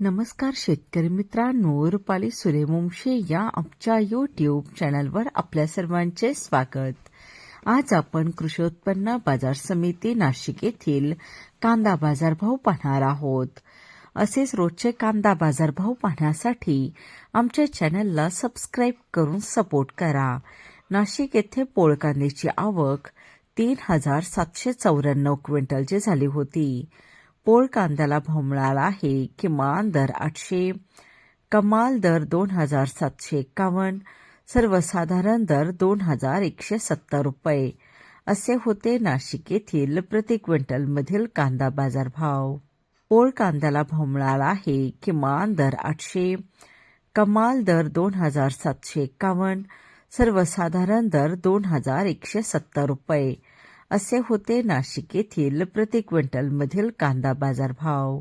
नमस्कार शेतकरी मित्रांनो रुपाली सूर्यवंशी या आमच्या यूट्यूब चॅनलवर आपल्या सर्वांचे स्वागत. आज आपण कृषी उत्पन्न बाजार समिती नाशिक येथील कांदा बाजारभाव पाहणार आहोत. असेच रोजचे कांदा बाजारभाव पाहण्यासाठी आमच्या चॅनलला सबस्क्राईब करून सपोर्ट करा. नाशिक येथे पोळ कांद्याची आवक तीन हजार सातशे चौऱ्याण्णव क्विंटलची झाली होती. पोळ कांद्याला भाव मिळाला आहे किमान दर आठशे कमाल दर दोन हजार सातशे एकावन्न सर्वसाधारण दर दोन हजार एकशे सत्तर रुपये. असे होते नाशिक येथील प्रति क्विंटलमधील कांदा बाजारभाव. पोळ कांद्याला भाव मिळाला आहे किमान दर आठशे कमाल दर दोन हजार सातशे एक्कावन्न सर्वसाधारण दर दोन हजार एकशे सत्तर रुपये. असे होते नाशिक येथील प्रति क्विंटलमधील कांदा बाजारभाव.